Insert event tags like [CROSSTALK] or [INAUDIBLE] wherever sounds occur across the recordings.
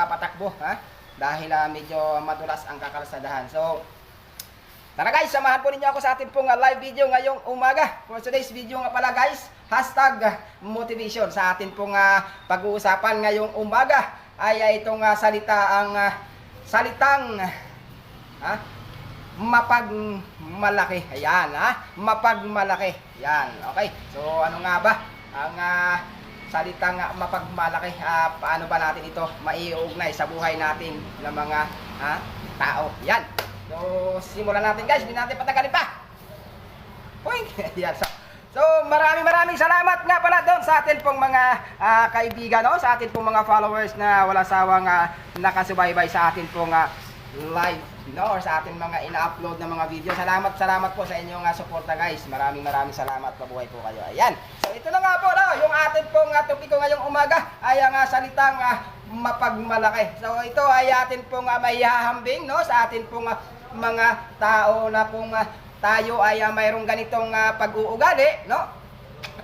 nagpapatakbo, ha? Dahil ah, medyo madulas ang kakalsadahan. So, Tara guys, samahan po ninyo ako sa ating pong ah, live video ngayong umaga. For today's video nga pala guys, hashtag motivation sa ating pong ah, pag-uusapan ngayong umaga ay ah, itong ah, salita ang ah, salitang ha, mapagmalaki. Ayan ha, mapagmalaki. Yan, okay. So ano nga ba ang ah, salitang mapagmalaki? Ah, paano ba natin ito maiugnay sa buhay natin ng mga ha, tao? Yan. So, simulan natin guys. Hindi natin patagalin pa. Poing! [LAUGHS] Yan. So, so maraming maraming salamat nga pala doon sa atin pong mga ah, kaibigan, no? sa atin pong mga followers na wala sawang ah, nakasubaybay sa atin pong ah, live, no? or sa atin mga ina-upload na mga video. Salamat, salamat po sa inyong uh, suporta guys. Maraming maraming salamat. Mabuhay po kayo. Ayan. So, ito na nga po, no? yung pong uh, topiko ngayong umaga ay ang ah, salitang ah, mapagmalaki. So, ito ay atin pong uh, may no? sa atin pong ah, mga tao na kung ah, tayo ay ah, mayroong ganitong ah, pag-uugali, no?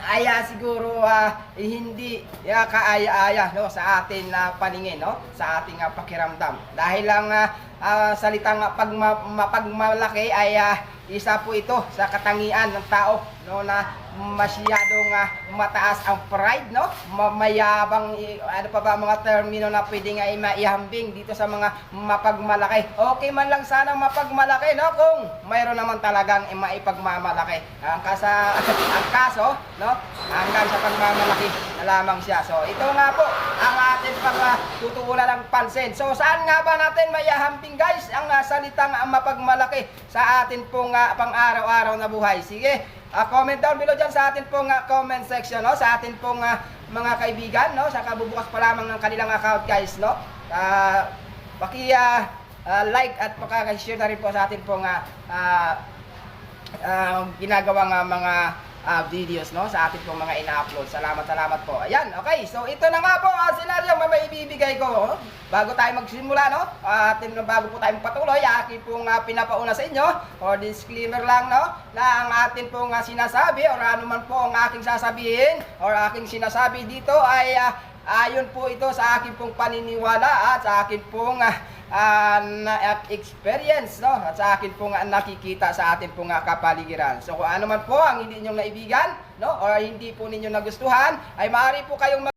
Ay ah, siguro ah, hindi ya, kaaya-aya no sa atin na paningin, no? Sa ating ah, pakiramdam. Dahil lang ah, ah, salitang mapagmalaki ay ah, isa po ito sa katangian ng tao no na masyadong ah, mataas ang pride no Ma- mayabang i- ano pa ba mga termino na pwede nga i- maihambing dito sa mga mapagmalaki okay man lang sana mapagmalaki no kung mayroon naman talagang maipagmamalaki ang kasa [LAUGHS] ang kaso no hanggang sa pagmamalaki na lamang siya so ito nga po ang ating pang ah, tutuunan ng pansin so saan nga ba natin maihambing guys ang salitang mapagmalaki sa atin pong ah, pang-araw-araw na buhay sige Ah, comment down below dyan sa atin pong ah, comment section, no? Sa atin pong ah, mga kaibigan, no? Sa kabubukas pa lamang ng kanilang account, guys, no? Ah, paki ah, ah, like at paka-share na rin po sa atin pong ah, ah, ginagawang ah, mga ah, videos no sa atin pong mga ina-upload. Salamat, salamat po. Ayan, okay. So ito na nga po ang senaryo na may ko. oh. Bago tayo magsimula, no? At uh, bago po tayo patuloy, akin pong ah, pinapauna sa inyo or disclaimer lang, no? Na ang atin pong ah, sinasabi or ano man po ang aking sasabihin or aking sinasabi dito ay ah, ayon po ito sa akin pong paniniwala at sa akin pong na at experience no at sa akin pong ah, nakikita sa atin pong ah, kapaligiran. So kung ano man po ang hindi niyo naibigan no or hindi po ninyo nagustuhan ay maaari po kayong mag-